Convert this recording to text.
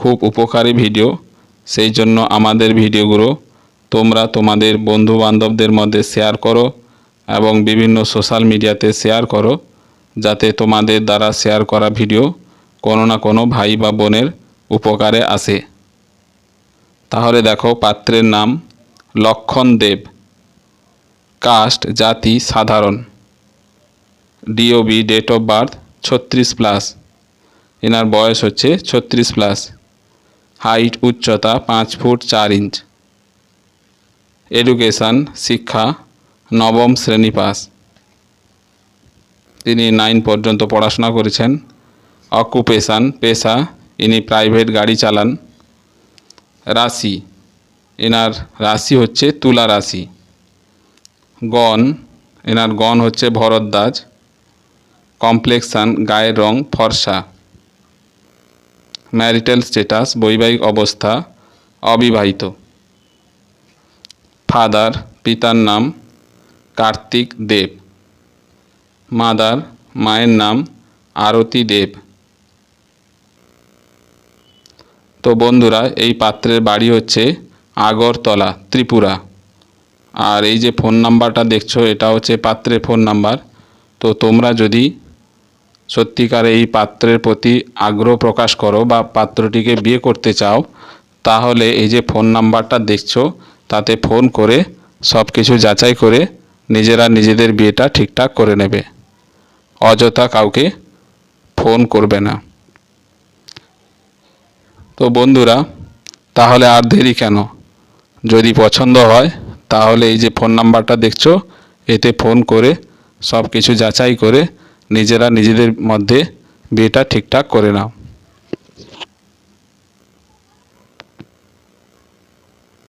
খুব উপকারী ভিডিও। সেই জন্য আমাদের ভিডিওগুলো তোমরা তোমাদের বন্ধু বান্ধবদের মধ্যে শেয়ার করো এবং বিভিন্ন সোশ্যাল মিডিয়াতে শেয়ার করো, যাতে তোমাদের দ্বারা শেয়ার করা ভিডিও কোনো না কোনো ভাই বা বোনের উপকারে আসে। তাহলে দেখো পাত্রের নাম লক্ষণ দেব। কাস্ট, জাতি সাধারণ। ডিওবি ডেট অফ বার্থ ছত্রিশ প্লাস। এনার বয়স হচ্ছে ছত্রিশ প্লাস। হাইট, উচ্চতা পাঁচ ফুট চার ইঞ্চ। এডুকেশান, শিক্ষা, নবম শ্রেণি পাস। তিনি নাইন পর্যন্ত পড়াশোনা করেছেন। অকুপেশান, পেশা, ইনি প্রাইভেট গাড়ি চালান। রাশি, এনার রাশি হচ্ছে তুলা রাশি। গণ, এনার গণ হচ্ছে ভরদ্বাজ। কমপ্লেক্সান, গায়ের রং ফর্সা। ম্যারিটাল স্ট্যাটাস বৈবাহিক অবস্থা, অবিবাহিত। ফাদার, পিতার নাম, কার্তিক দেব। মাদার, মায়ের নাম, আরতি দেব। তো বন্ধুরা, এই পাত্রের বাড়ি হচ্ছে আগরতলা, ত্রিপুরা। আর এই যে ফোন নাম্বারটা দেখছ, এটা হচ্ছে পাত্রের ফোন নাম্বার। তো তোমরা যদি সত্যিকার এই পাত্রের প্রতি আগ্রহ প্রকাশ করো বা পাত্রটিকে বিয়ে করতে চাও, তাহলে এই যে ফোন নাম্বারটা দেখছ, তাতে ফোন করে সব কিছু যাচাই করে নিজেরা নিজেদের বিয়েটা ঠিকঠাক করে নেবে। অযথা কাউকে ফোন করবে না। তো বন্ধুরা, তাহলে আর দেরি কেন? যদি পছন্দ হয়, তাহলে এই যে ফোন নাম্বারটা দেখছ, এতে ফোন করে সব কিছু যাচাই করে নিজেরা নিজেদের মধ্যে বিয়েটা ঠিকঠাক করে নাও।